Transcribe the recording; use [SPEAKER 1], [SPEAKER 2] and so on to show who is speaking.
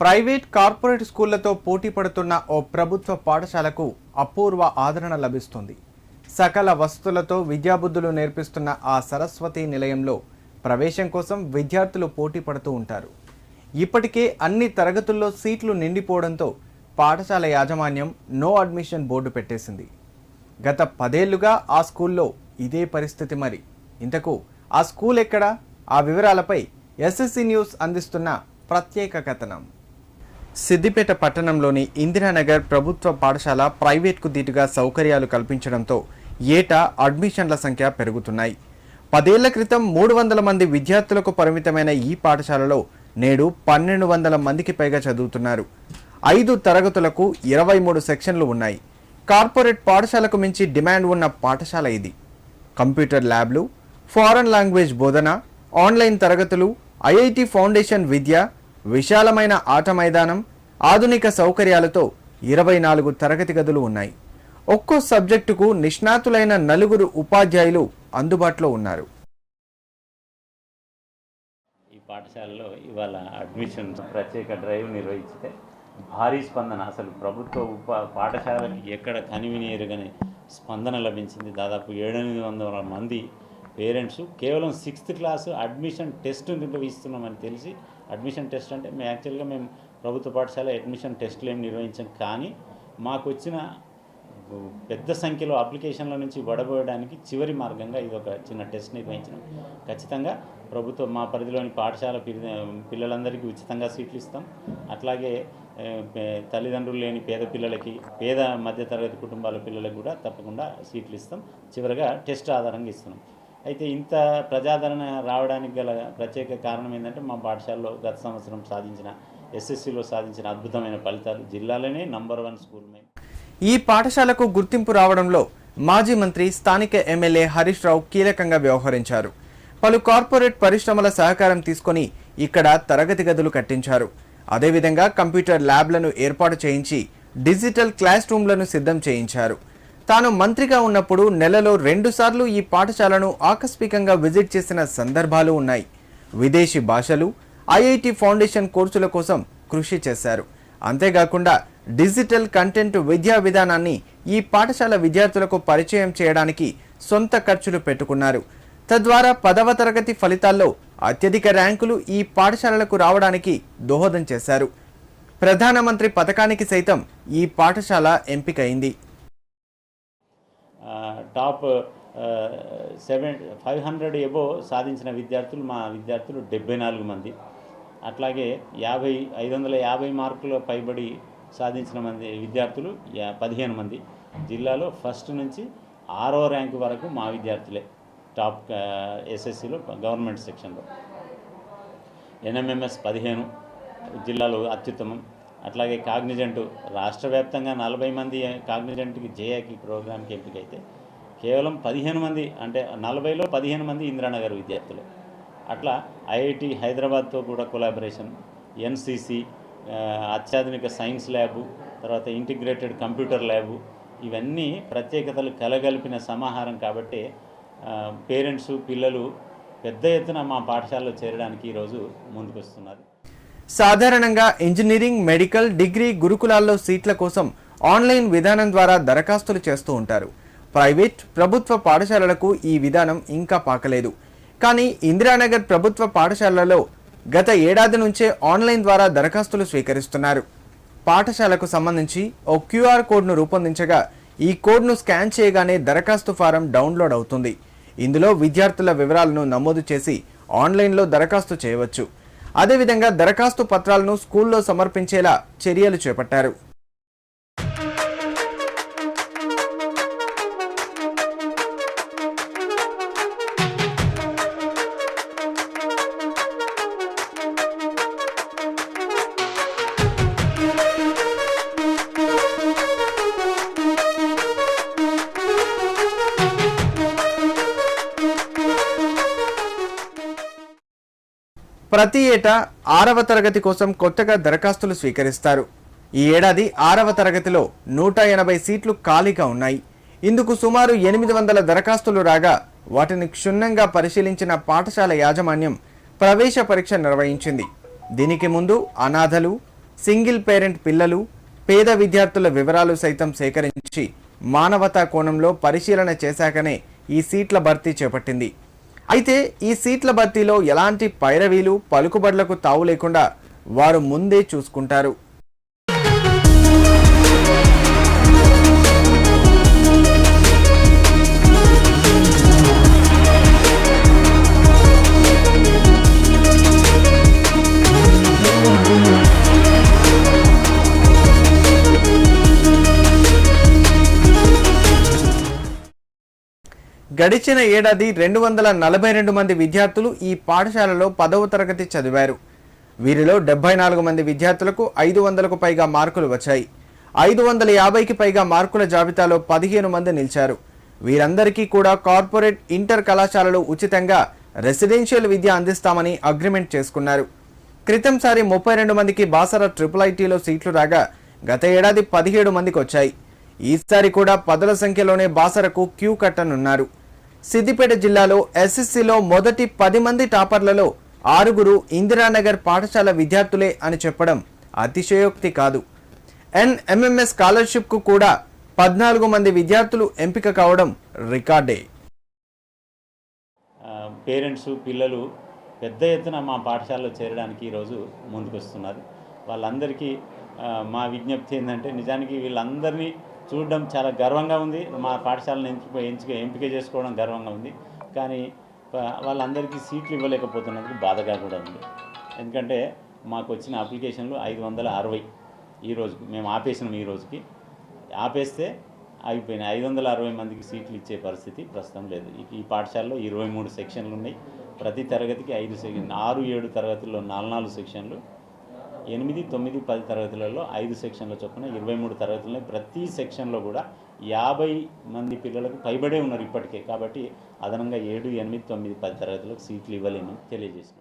[SPEAKER 1] Private corporate స్కూళ్ళతో పోటీ పడుతున్న ఓ ప్రభుత్వ పాఠశాలకు అపూర్వ ఆదరణ లభిస్తుంది. సకల వసతులతో విద్యాబుద్ధులు నేర్పిస్తున్న ఆ సరస్వతి నిలయంలో ప్రవేశం కోసం విద్యార్థులు పోటీ పడుతూ ఉంటారు. ఇప్పటికే అన్ని తరగతుల్లో సీట్లు నిండిపోవడంతో పాఠశాల యాజమాన్యం నో అడ్మిషన్ బోర్డు పెట్టేసింది. గత పదేళ్ళుగా ఆ స్కూల్లో ఇదే పరిస్థితి మరి. ఇంతకు ఆ స్కూల్ ఎక్కడా? ఆ వివరాలపై ఎస్ఎస్సి న్యూస్ అందిస్తున్న ప్రత్యేక కథనం. సిద్దిపేట పట్టణంలోని ఇందిరానగర్ ప్రభుత్వ పాఠశాల ప్రైవేట్కు దీటుగా సౌకర్యాలు కల్పించడంతో ఏటా అడ్మిషన్ల సంఖ్య పెరుగుతున్నాయి. పదేళ్ళ క్రితం మూడు వందల మంది విద్యార్థులకు పరిమితమైన ఈ పాఠశాలలో నేడు పన్నెండు వందల మందికి పైగా చదువుతున్నారు. ఐదు తరగతులకు ఇరవై మూడు సెక్షన్లు ఉన్నాయి. కార్పొరేట్ పాఠశాలకు మించి డిమాండ్ ఉన్న పాఠశాల ఇది. కంప్యూటర్ ల్యాబ్లు ఫారెన్ లాంగ్వేజ్ బోధన ఆన్లైన్ తరగతులు ఐఐటి ఫౌండేషన్ విద్య విశాలమైన ఆట మైదానం ఆధునిక సౌకర్యాలతో ఇరవై నాలుగు తరగతి గదులు ఉన్నాయి. ఒక్కో సబ్జెక్టుకు నిష్ణాతులైన నలుగురు ఉపాధ్యాయులు అందుబాటులో ఉన్నారు.
[SPEAKER 2] ఈ పాఠశాలలో ఇవాళ అడ్మిషన్ ప్రత్యేక డ్రైవ్ నిర్వహిస్తే భారీ స్పందన. అసలు ప్రభుత్వ ఉప పాఠశాలకి ఎక్కడ కనివిని స్పందన లభించింది. దాదాపు ఏడెనిమిది వందల మంది పేరెంట్స్ కేవలం సిక్స్త్ క్లాసు అడ్మిషన్ టెస్ట్ నిర్వహిస్తున్నామని తెలిసి అడ్మిషన్ టెస్ట్ అంటే మేము యాక్చువల్గా మేము ప్రభుత్వ పాఠశాల అడ్మిషన్ టెస్ట్లు ఏమి నిర్వహించాం కానీ మాకు వచ్చిన పెద్ద సంఖ్యలో అప్లికేషన్ల నుంచి వడబోయడానికి చివరి మార్గంగా ఇది ఒక చిన్న టెస్ట్ నిర్వహించడం. ఖచ్చితంగా ప్రభుత్వం మా పరిధిలోని పాఠశాల పిల్లలందరికీ ఉచితంగా సీట్లు ఇస్తాం. అట్లాగే తల్లిదండ్రులు లేని పేద పిల్లలకి పేద మధ్యతరగతి కుటుంబాల పిల్లలకు కూడా తప్పకుండా సీట్లు ఇస్తాం. చివరిగా టెస్ట్ ఆధారంగా ఇస్తున్నాం. అయితే ఇంత ప్రజాదరణ రావడానికి గల ప్రత్యేక కారణం ఏంటంటే మా పాఠశాలలో గత సంవత్సరం సాధించిన ఎస్ఎస్సిలో సాధించిన అద్భుతమైన ఫలితాలు జిల్లాలోనే నంబర్ వన్ స్కూల్ మేము
[SPEAKER 1] ఈ పాఠశాలకు గుర్తింపు రావడంలో మాజీ మంత్రి స్థానిక ఎమ్మెల్యే హరీష్ రావు కీలకంగా వ్యవహరించారు. పలు కార్పొరేట్ పరిశ్రమల సహకారం తీసుకొని ఇక్కడ తరగతి గదులు కట్టించారు. అదేవిధంగా కంప్యూటర్ ల్యాబ్లను ఏర్పాటు చేయించి డిజిటల్ క్లాస్ రూమ్లను సిద్ధం చేయించారు. తాను మంత్రిగా ఉన్నప్పుడు నెలలో రెండుసార్లు ఈ పాఠశాలను ఆకస్మికంగా విజిట్ చేసిన సందర్భాలు ఉన్నాయి. విదేశీ భాషలు ఐఐటి ఫౌండేషన్ కోర్సుల కోసం కృషి చేశారు. అంతేకాకుండా డిజిటల్ కంటెంట్ విద్యా విధానాన్ని ఈ పాఠశాల విద్యార్థులకు పరిచయం చేయడానికి సొంత ఖర్చులు పెట్టుకున్నారు. తద్వారా పదవ తరగతి ఫలితాల్లో అత్యధిక ర్యాంకులు ఈ పాఠశాలలకు రావడానికి దోహదం చేశారు. ప్రధానమంత్రి పథకానికి సైతం ఈ పాఠశాల ఎంపికైంది.
[SPEAKER 2] Top seven five hundred above సాధించిన విద్యార్థులు మా విద్యార్థులు డెబ్బై నాలుగు మంది. అట్లాగే యాభై ఐదు వందల యాభై మార్కుల పైబడి సాధించిన మంది విద్యార్థులు యా పదిహేను మంది. జిల్లాలో ఫస్ట్ నుంచి ఆరో ర్యాంకు వరకు మా విద్యార్థులే టాప్ ఎస్ఎస్సిలో గవర్నమెంట్ సెక్షన్లో. ఎన్ఎంఎంఎస్ పదిహేను జిల్లాలో అత్యుత్తమం. అట్లాగే కాగ్నిజెంట్ రాష్ట్ర వ్యాప్తంగా నలభై మంది కాగ్నిజెంట్కి జేఏకి ప్రోగ్రామ్కి ఎంపికైతే కేవలం పదిహేను మంది అంటే నలభైలో పదిహేను మంది ఇందిరానగర్ విద్యార్థులు. అట్లా ఐఐటి హైదరాబాద్తో కూడా కొలాబరేషన్ ఎన్సిసి అత్యాధునిక సైన్స్ ల్యాబు తర్వాత ఇంటిగ్రేటెడ్ కంప్యూటర్ ల్యాబు ఇవన్నీ ప్రత్యేకతలు కలగలిపిన సమాహారం కాబట్టి పేరెంట్స్ పిల్లలు పెద్ద ఎత్తున మా పాఠశాలలో చేరడానికి ఈరోజు ముందుకొస్తున్నారు.
[SPEAKER 1] సాధారణంగా ఇంజనీరింగ్ మెడికల్ డిగ్రీ గురుకులాల్లో సీట్ల కోసం ఆన్లైన్ విధానం ద్వారా దరఖాస్తులు చేస్తూ ఉంటారు. ప్రైవేట్ ప్రభుత్వ పాఠశాలలకు ఈ విధానం ఇంకా పాకలేదు. కానీ ఇందిరానగర్ ప్రభుత్వ పాఠశాలలో గత ఏడాది నుంచే ఆన్లైన్ ద్వారా దరఖాస్తులు స్వీకరిస్తున్నారు. పాఠశాలకు సంబంధించి ఓ క్యూఆర్ కోడ్ను రూపొందించగా ఈ కోడ్ను స్కాన్ చేయగానే దరఖాస్తు ఫారం డౌన్లోడ్ అవుతుంది. ఇందులో విద్యార్థుల వివరాలను నమోదు చేసి ఆన్లైన్లో దరఖాస్తు చేయవచ్చు. అదేవిధంగా దరఖాస్తు పత్రాలను స్కూల్లో సమర్పించేలా చర్యలు చేపట్టారు. ప్రతి ఏటా ఆరవ తరగతి కోసం కొత్తగా దరఖాస్తులు స్వీకరిస్తారు. ఈ ఏడాది ఆరవ తరగతిలో నూట ఎనభై సీట్లు ఖాళీగా ఉన్నాయి. ఇందుకు సుమారు ఎనిమిది వందల దరఖాస్తులు రాగా వాటిని క్షుణ్ణంగా పరిశీలించిన పాఠశాల యాజమాన్యం ప్రవేశ పరీక్ష నిర్వహించింది. దీనికి ముందు అనాథలు సింగిల్ పేరెంట్ పిల్లలు పేద విద్యార్థుల వివరాలు సైతం సేకరించి మానవతా కోణంలో పరిశీలన చేశాకనే ఈ సీట్ల భర్తీ చేపట్టింది. అయితే ఈ సీట్ల భర్తీలో ఎలాంటి పైరవీలు పలుకుబడులకు తావు లేకుండా వారు ముందే చూసుకుంటారు. గడిచిన ఏడాది రెండు వందల నలభై రెండు మంది విద్యార్థులు ఈ పాఠశాలలో పదవ తరగతి చదివారు. వీరిలో డెబ్బై నాలుగు మంది విద్యార్థులకు ఐదు వందలకు పైగా మార్కులు వచ్చాయి. ఐదు వందల యాభైకి పైగా మార్కుల జాబితాలో పదిహేను మంది నిలిచారు. వీరందరికీ కూడా కార్పొరేట్ ఇంటర్ కళాశాలలు ఉచితంగా రెసిడెన్షియల్ విద్య అందిస్తామని అగ్రిమెంట్ చేసుకున్నారు. క్రితంసారి ముప్పై రెండు మందికి బాసర ట్రిపుల్ ఐటీలో సీట్లు రాగా గత ఏడాది పదిహేడు మందికి వచ్చాయి. ఈసారి కూడా పదుల సంఖ్యలోనే బాసరకు క్యూ కట్టనున్నారు. సిద్దిపేట జిల్లాలో ఎస్ఎస్సిలో మొదటి పది మంది టాపర్లలో ఆరుగురు ఇందిరానగర్ పాఠశాల విద్యార్థులే అని చెప్పడం అతిశయోక్తి కాదు. ఎన్ఎంఎంఎస్ స్కాలర్షిప్కు కూడా పద్నాలుగు మంది విద్యార్థులు ఎంపిక కావడం రికార్డే.
[SPEAKER 2] పేరెంట్స్ పిల్లలు పెద్ద ఎత్తున మా పాఠశాలలో చేరడానికి ఈరోజు ముందుకు వస్తున్నారు వాళ్ళందరికీ మా విజ్ఞప్తి ఏంటంటే నిజానికి వీళ్ళందరినీ చూడడం చాలా గర్వంగా ఉంది. మా పాఠశాలను ఎంపిక ఎంపిక ఎంపిక చేసుకోవడం గర్వంగా ఉంది. కానీ వాళ్ళందరికీ సీట్లు ఇవ్వలేకపోతున్నందుకు బాధగా కూడా ఉంది. ఎందుకంటే మాకు వచ్చిన అప్లికేషన్లు ఐదు వందల అరవై ఈ రోజుకి మేము ఆపేసినాం ఈ రోజుకి. ఆపేస్తే అయిపోయినాయి ఐదు వందల అరవై మందికి సీట్లు ఇచ్చే పరిస్థితి ప్రస్తుతం లేదు. ఈ- ఈ పాఠశాలలో ఇరవై మూడు సెక్షన్లు ఉన్నాయి. ప్రతి తరగతికి ఐదు సెక్షన్ ఆరు ఏడు తరగతుల్లో నాలుగు నాలుగు సెక్షన్లు ఎనిమిది తొమ్మిది పది తరగతులలో ఐదు సెక్షన్ల చొప్పున ఇరవై మూడు తరగతుల్లో ప్రతి సెక్షన్లో కూడా యాభై మంది పిల్లలకు పైబడే ఉన్నారు ఇప్పటికే. కాబట్టి అదనంగా ఏడు ఎనిమిది తొమ్మిది పది తరగతులకు సీట్లు ఇవ్వలేమని తెలియజేసినాం